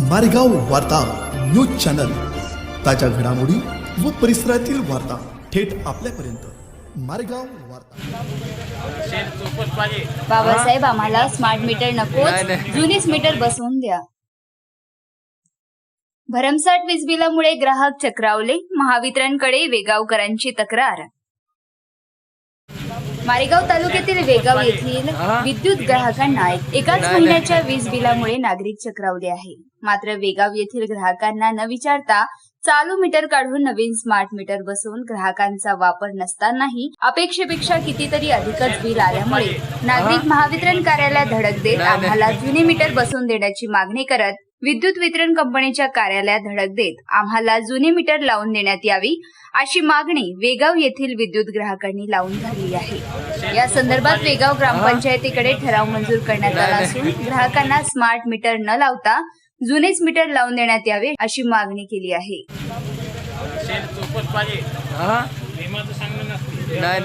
मारेगाव वार्ता news channel. ताज्या घडामोडी व परिसरातील वार्ता थेट आपल्यापर्यंत. मारेगाव वार्ता. बाबासाहेब आम्हाला स्मार्ट मीटर नाही. जुनीच मीटर बसवून द्या. भरमसाठ वीज बिलामुळे ग्राहक चक्रावले. महावितरणकडे वेगावकरांची तक्रार. मारेगाव तालुक्यातील वेगाव येथील? विद्युत ग्राहकांना एकाच महिन्याच्या वीज बिलामुळे नागरिक चक्रावले आहे मात्र वेगाव येथील ग्राहकांना न विचारता चालू मीटर काढून नवीन स्मार्ट मीटर बसवून ग्राहकांचा वापर नसतानाही अपेक्षेपेक्षा कितीतरी अधिकच बिल आल्यामुळे नागरिक महावितरण कार्यालयात धडक देत. आम्हाला जुने मीटर बसवून देण्याची मागणी करत विद्युत वितरण कंपनीच्या कार्यालयात धडक देत आम्हाला जुने मीटर लावून देण्यात यावी अशी मागणी वेगाव येथील विद्युत ग्राहकांनी लावून धरली आहे. या संदर्भात वेगाव ग्रामपंचायतीकडे ठराव मंजूर करण्यात आला असून ग्राहकांना स्मार्ट मीटर न लावता जुनेच मीटर लावून देण्यात यावे अशी मागणी केली आहे. नाही